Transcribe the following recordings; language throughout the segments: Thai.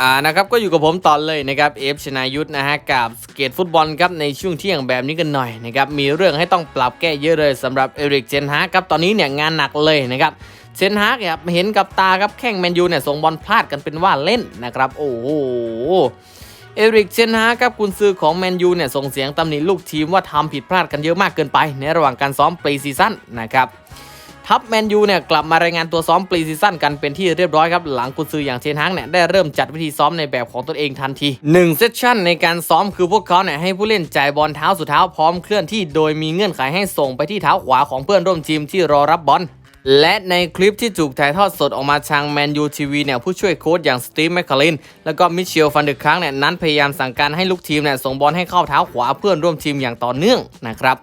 อ่านะครับก็อยู่กับผมตอนเลยนะครับเอฟชนายุทธนะฮะกับสเกตฟุตบอลครับในช่วงเที่ยงแบบนี้กันหน่อยนะครับมีเรื่องให้ต้องปรับแก้เยอะเลยสำหรับเอริกเจนฮาร์กครับตอนนี้เนี่ยงานหนักเลยนะครับเจนฮาร์กครับเห็นกับตาครับแข้งแมนยูเนี่ยส่งบอลพลาดกันเป็นว่าเล่นนะครับโอ้โหเอริกเจนฮาร์กครับกุนซือของแมนยูเนี่ยส่งเสียงตำหนิลูกทีมว่าทำผิดพลาดกันเยอะมากเกินไป ในระหว่างการซ้อมปรีซีซั่นนะครับ ทัพแมนยูเนี่ยกลับมารายงานตัวซ้อมปรีซีซั่นกันเป็นที่เรียบร้อยครับ หลังกุนซืออย่างเชนฮังเนี่ยได้เริ่มจัดวิธีซ้อมในแบบของตนเองทันที1เซสชั่นในการซ้อมคือพวกเขาเนี่ยให้ผู้เล่นจ่ายบอลเท้าสู่เท้าพร้อมเคลื่อนที่โดยมีเงื่อนไขให้ส่งไปที่เท้าขวาของเพื่อนร่วมทีมที่รอรับบอลและในคลิปที่ถูกถ่ายทอดสดออกมาทางแมนยูทีวีเนี่ยผู้ช่วยโค้ชอย่างสตีฟแมคคาลินแล้วก็มิเชลฟันเดอร์ครั้งเนี่ยนั้นพยายามสั่งการให้ลูกทีมเนี่ยส่งบอลให้เข้าเท้าขวาเพื่อนร่วมทีมอย่างต่อเนื่องนะครับ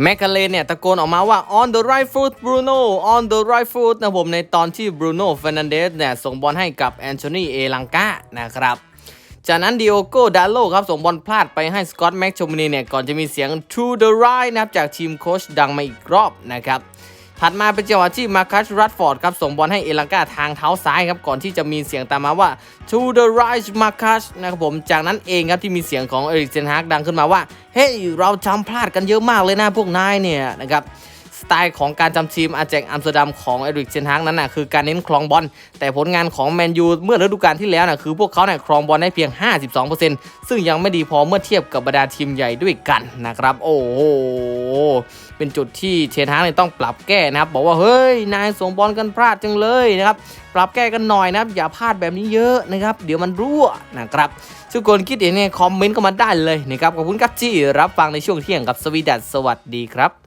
แมคคาเลนเนี่ยตะโกนออกมาว่า on the right foot Bruno on the right foot นะผมในตอนที่ Bruno Fernandes เนี่ยส่งบอลให้กับแอนโทนีเอลังกานะครับ จากนั้นดิโอโกดาโลครับส่งบอลพลาดไปให้สกอตแม็กชมินีเนี่ยก่อนจะมีเสียง to the right นะครับจากทีมโค้ชดังมาอีกรอบนะครับ ถัดมาเป็นจังหวะที่มาคัสรัดฟอร์ดครับส่งบอลให้เอลังกาทางเท้าซ้ายครับก่อนที่จะมีเสียงตามมาว่า to the right มาคัสนะครับผมจากนั้นเองครับที่มีเสียงของเอริกเซนฮากดังขึ้นมาว่าเฮ้ยเราจำพลาดกันเยอะมากเลยนะพวกนายเนี่ยนะครับ สไตล์ของการจำทีมอาแจกอัมสเตอร์ดัมของเอริกเชนฮากนั้นนะคือการเน้นครองบอลแต่ผลงานของแมนยูเมื่อฤดูกาลที่แล้วนะคือพวกเขาเนี่ยครองบอลได้เพียง 52%ซึ่งยังไม่ดีพอเมื่อเทียบกับบรรดาทีมใหญ่ด้วยกันนะครับโอ้โหเป็นจุดที่เชนฮากเนี่ยต้องปรับแก้นะครับบอกว่าเฮ้ยนายส่งบอลกันพลาดจังเลยนะครับปรับแก้กันหน่อยนะครับอย่าพลาดแบบนี้เยอะนะครับเดี๋ยวมันรั่วนะครับทุกคนคิดเห็นเนี่ยคอมเมนต์ก็มาได้เลยนะครับขอบคุณครับที่รับฟังในช่วงเที่ยงกับสวีดัสสวัสดีครับ